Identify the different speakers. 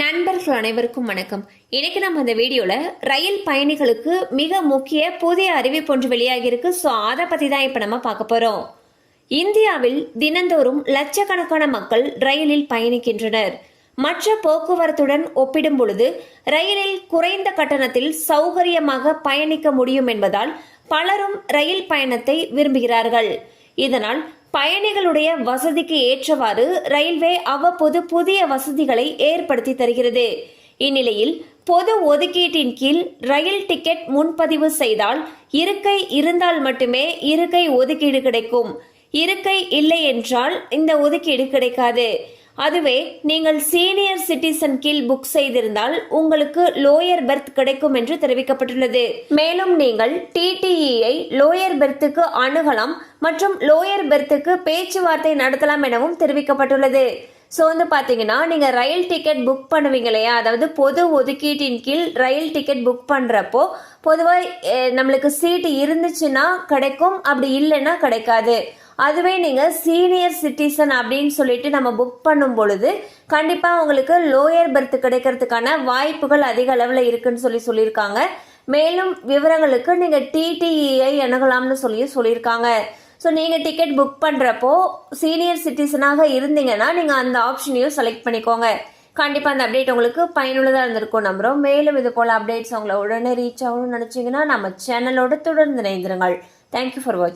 Speaker 1: நண்பர்கள் அனைவருக்கும் வணக்கம். இன்னைக்கு நம்ம இந்த வீடியோவில் ரயில் பயணிகளுக்கு மிக முக்கிய புதிய அறிவிப்பு ஒன்று வெளியாகியிருக்கு. ஸோ அதை பற்றி தான் இப்போ நம்ம பார்க்க போகிறோம் இந்தியாவில் தினந்தோறும் லட்சக்கணக்கான மக்கள் ரயிலில் பயணிக்கின்றனர். மற்ற போக்குவரத்துடன் ஒப்பிடும் பொழுது ரயிலில் குறைந்த கட்டணத்தில் சௌகரியமாக பயணிக்க முடியும் என்பதால் பலரும் ரயில் பயணத்தை விரும்புகிறார்கள். இதனால் பயணிகளுடைய வசதிக்கு ஏற்றவாறு ரயில்வே அவ்வப்போது புதிய வசதிகளை ஏற்படுத்தி தருகிறது. இந்நிலையில் பொது ஒதுக்கீட்டின் கீழ் ரயில் டிக்கெட் முன்பதிவு செய்தால் இருக்கை இருந்தால் மட்டுமே இருக்கை ஒதுக்கீடு கிடைக்கும். இருக்கை இல்லை என்றால் இந்த ஒதுக்கீடு கிடைக்காது. அதுவே நீங்கள் சீனியர் சிட்டிசன் கீழ் புக் செய்திருந்தால் உங்களுக்கு லோயர் பெர்த் கிடைக்கும் என்று தெரிவிக்கப்பட்டுள்ளது. மேலும் நீங்கள் டிடிஇயை லோயர் பெர்த்துக்கு அணுகலாம் மற்றும் லோயர் பெர்த்துக்கு பேச்சுவார்த்தை நடத்தலாம் எனவும் தெரிவிக்கப்பட்டுள்ளது. ஸோ வந்து பார்த்தீங்கன்னா நீங்கள் ரயில் டிக்கெட் புக் பண்ணுவீங்க இல்லையா? அதாவது பொது ஒதுக்கீட்டின் கீழ் ரயில் டிக்கெட் புக் பண்ணுறப்போ பொதுவாக நம்மளுக்கு சீட்டு இருந்துச்சுன்னா கிடைக்கும் அப்படி இல்லைன்னா கிடைக்காது. அதுவே நீங்கள் சீனியர் சிட்டிசன் அப்படின்னு சொல்லிட்டு நம்ம புக் பண்ணும் பொழுது கண்டிப்பாக உங்களுக்கு லோயர் பர்த் கிடைக்கிறதுக்கான வாய்ப்புகள் அதிக அளவில் இருக்குன்னு சொல்லி சொல்லியிருக்காங்க. மேலும் விவரங்களுக்கு நீங்கள் டிடிஇஐ அணுகலாம்னு சொல்லி சொல்லியிருக்காங்க. ஸோ நீங்கள் டிக்கெட் புக் பண்ணுறப்போ சீனியர் சிட்டிசனாக இருந்தீங்கன்னா நீங்கள் அந்த ஆப்ஷனையும் செலக்ட் பண்ணிக்கோங்க. கண்டிப்பாக அந்த அப்டேட் உங்களுக்கு பயனுள்ளதாக இருந்திருக்கும் நம்புகிறோம் மேலும் இது போல் அப்டேட்ஸ் உங்களை உடனே ரீச் ஆகணும்னு நினச்சிங்கன்னா நம்ம சேனலோட தொடர்ந்து இணைந்திருங்கள். தேங்க்யூ ஃபார் வாட்சிங்